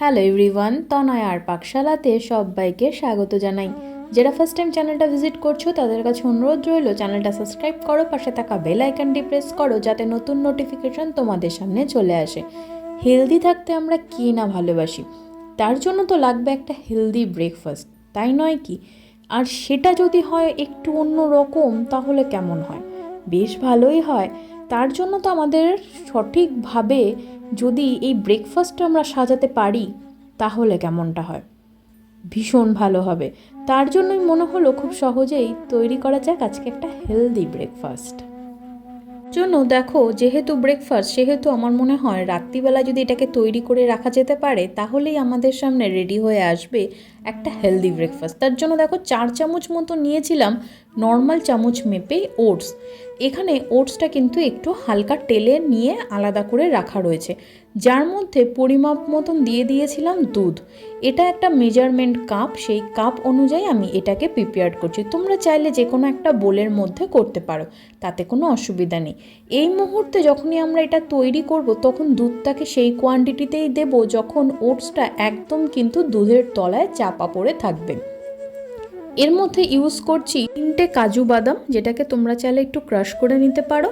Hello everyone তনয় আর পাকশালাতে সবাইকে স্বাগত জানাই। যারা ফার্স্ট টাইম চ্যানেলটা ভিজিট করছ, তাদের কাছে অনুরোধ রইল চ্যানেলটা সাবস্ক্রাইব করো, পাশে থাকা বেল আইকনটি প্রেস করো, যাতে নতুন নোটিফিকেশন তোমাদের সামনে চলে আসে। হেলদি থাকতে আমরা কি না ভালোবাসি? তার জন্য তো লাগবে একটা হেলদি ব্রেকফাস্ট তাই নয় কি? আর সেটা যদি হয় একটু অন্য রকম তাহলে কেমন হয়? বেশ ভালোই হয়। তার জন্য তো আমাদের সঠিকভাবে যদি এই ব্রেকফাস্টটা আমরা সাজাতে পারি, তাহলে কেমনটা হয়? ভীষণ ভালো হবে। তার জন্যই মনে হলো খুব সহজেই তৈরি করা যাক আজকে একটা হেলদি ব্রেকফাস্ট জন্য দেখো, যেহেতু ব্রেকফাস্ট সেহেতু আমার মনে হয় রাত্রিবেলা যদি এটাকে তৈরি করে রাখা যেতে পারে, তাহলেই আমাদের সামনে রেডি হয়ে আসবে একটা হেলদি ব্রেকফাস্ট তার জন্য দেখো, চার চামচ মতো নিয়েছিলাম নর্মাল চামচ মেপেই ওটস এখানে ওটসটা কিন্তু একটু হালকা টেলে নিয়ে আলাদা করে রাখা রয়েছে, যার মধ্যে পরিমাপ মতন দিয়ে দিয়েছিলাম দুধ। এটা একটা মেজারমেন্ট কাপ সেই কাপ অনুযায়ী আমি এটাকে প্রিপেয়ার করছি। তোমরা চাইলে যে কোনো একটা বোলের মধ্যে করতে পারো, তাতে কোনো অসুবিধা নেই। এই মুহূর্তে যখনই আমরা এটা তৈরি করব, তখন দুধটাকে সেই কোয়ান্টিটিতেই দেব যখন ওটসটা একদম কিন্তু দুধের তলায় চাপা পড়ে থাকবে। এর মধ্যে ইউজ করছি তিনটে কাজু বাদাম, যেটাকে তোমরা চাইলে একটু ক্রাশ করে নিতে পারো।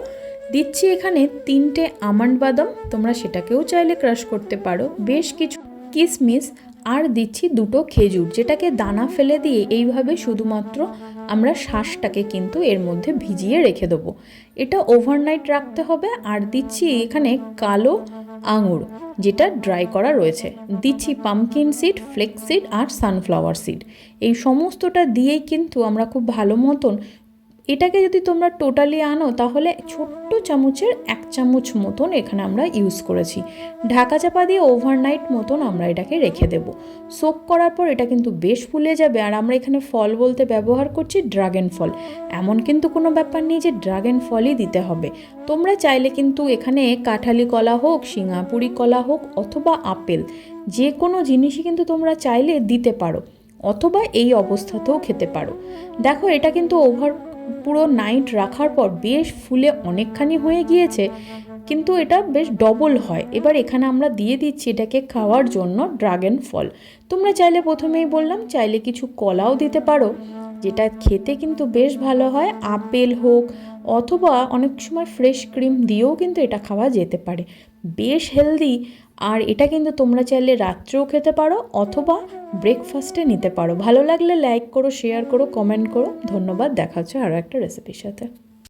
দিচ্ছি এখানে তিনটে আমন্ড বাদাম, তোমরা সেটাকেও চাইলে ক্রাশ করতে পারো। বেশ কিছু কিশমিশ আর দিচ্ছি দুটো খেজুর, যেটাকে দানা ফেলে দিয়ে এইভাবে শুধুমাত্র আমরা শ্বাসটাকে কিন্তু এর মধ্যে ভিজিয়ে রেখে দেবো। এটা ওভারনাইট রাখতে হবে, আর দিচ্ছি এখানে কালো আঙুর, যেটা ড্রাই করা রয়েছে। দিচ্ছি পামকিন সিড ফ্লেক্স সিড আর সানফ্লাওয়ার সিড এই সমস্তটা দিয়েই কিন্তু আমরা খুব ভালো মতন এটাকে যদি তোমরা টোটালি আনো, তাহলে ছোট্ট চামচের এক চামচ মতন এখানে আমরা ইউজ করেছি। ঢাকা চাপা দিয়ে ওভারনাইট মতন আমরা এটাকে রেখে দেব। সোক করার পর এটা কিন্তু বেশ ফুলে যাবে। আর আমরা এখানে ফল বলতে ব্যবহার করছি ড্রাগন ফল এমন কিন্তু কোনো ব্যাপার নেই যে ড্রাগন ফলই দিতে হবে। তোমরা চাইলে কিন্তু এখানে কাঁঠালি কলা হোক, সিঙ্গাপুরি কলা হোক, অথবা আপেল যে কোনো জিনিসই কিন্তু তোমরা চাইলে দিতে পারো, অথবা এই অবস্থাতেও খেতে পারো। দেখো, এটা কিন্তু ওভার পুরো নাইট রাখার পর বেশ ফুলে অনেকখানি হয়ে গিয়েছে, কিন্তু এটা বেশ ডবল হয়। এবার এখানে আমরা দিয়ে দিচ্ছি এটাকে খাওয়ার জন্য ড্রাগন ফল তোমরা চাইলে প্রথমেই বললাম, চাইলে কিছু কলাও দিতে পারো, যেটা খেতে কিন্তু বেশ ভালো হয়। আপেল হোক অথবা অনেক সময় ফ্রেশ ক্রিম দিয়েও কিন্তু এটা খাওয়া যেতে পারে। বেশ হেলদি। আর এটা কিন্তু তোমরা চাইলে রাত্রেও খেতে পারো অথবা ব্রেকফাস্টে নিতে পারো। ভালো লাগলে লাইক করো শেয়ার করো কমেন্ট করো। ধন্যবাদ, দেখা হচ্ছে আরও একটা রেসিপির সাথে।